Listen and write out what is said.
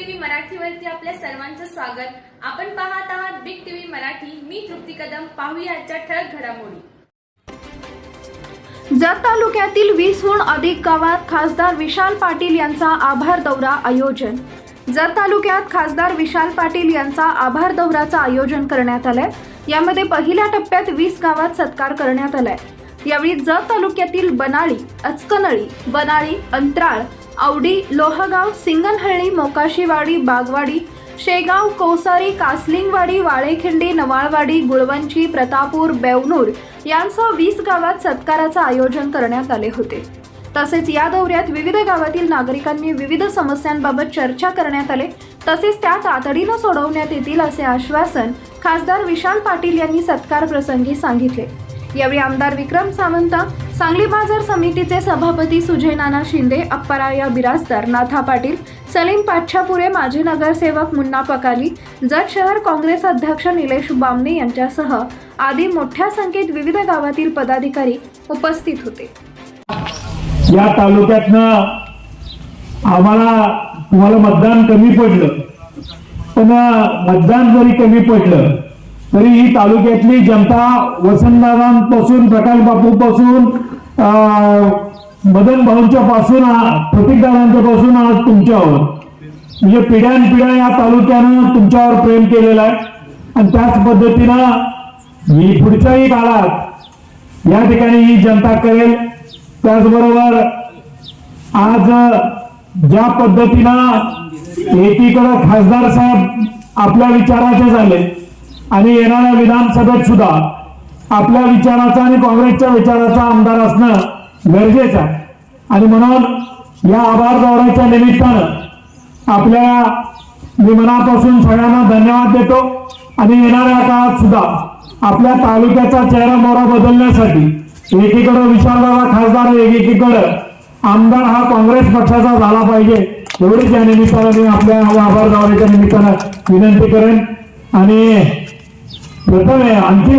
TV मराठीवरती आपल्या सर्वांचं स्वागत. आपण पाहत आहात बिग टीव्ही मराठी. मी तृप्ती कदम. पाहूया आजच्या ठळक घडामोडी. जत तालुक्यातील वीसहून अधिक गावात खासदार विशाल पाटील यांचा आभार दौरा आयोजन. जत तालुक्यात खासदार विशाल पाटील यांचा आभार दौऱ्याचं आयोजन करण्यात आलंय. यामध्ये पहिल्या टप्प्यात वीस गावात सत्कार करण्यात आलाय. यावेळी जत तालुक्यातील बनाळी अचकनळी बनाळी अंतराळ आवडी लोहगाव सिंगनहळ्ळी मोकाशीवाडी बागवाडी शेगाव कोसारी कासलिंगवाडी वाळेखिंडी नवाळवाडी गुळवंची प्रतापूर बेवनूर यांसह वीस गावात सत्काराचं आयोजन करण्यात आले होते. तसेच या दौऱ्यात विविध गावातील नागरिकांनी विविध समस्यांबाबत चर्चा करण्यात आले. तसेच त्या तातडीनं सोडवण्यात येतील असे आश्वासन खासदार विशाल पाटील यांनी सत्कार प्रसंगी सांगितले. यावेळी आमदार विक्रम सावंत सांगली बाजार समितीचे सभापती सुजय नाना शिंदे अप्पाराया बिराजदार नाथा पाटील सलीम पाच्छापुरे माजी नगरसेवक मुन्ना पकाली जत शहर काँग्रेस अध्यक्ष निलेश बामणे यांच्यासह आदी मोठ्या संख्येत विविध गावातील पदाधिकारी उपस्थित होते. या तालुक्यातनं आम्हाला तुम्हाला मतदान कमी पडलं. पण मतदान जरी कमी पडलं तरी ही तालुक्यातली जनता वसंतदादांपासून प्रकाश बापूपासून अं, मदन भाऊंच्या पासून प्रतीकदादांच्या पासून आज तुमच्यावर म्हणजे पिढ्यानपिढ्या या तालुक्यानं तुमच्यावर प्रेम केलेला आहे. आणि त्याच पद्धतीनं ही पुढच्याही काळात या ठिकाणी ही जनता करेल. त्याचबरोबर आज ज्या पद्धतीनं एकीकडं खासदार साहेब आपल्या विचाराचे झाले आणि येणाऱ्या विधानसभेत सुद्धा आपल्या विचाराचा आणि काँग्रेसच्या विचाराचा आमदार असणं गरजेचं आहे. आणि म्हणून या आभार दौऱ्याच्या निमित्तानं आपल्या मी मनापासून सगळ्यांना धन्यवाद देतो. आणि येणाऱ्या काळात सुद्धा आपल्या तालुक्याचा चेहरा मोहरा बदलण्यासाठी एकीकडं विशालदादा खासदार एकीकडं आमदार हा काँग्रेस पक्षाचा झाला पाहिजे. एवढीच या निमित्तानं मी आपल्या आभार दौऱ्याच्या निमित्तानं विनंती करेन. आणि 그 다음에 안티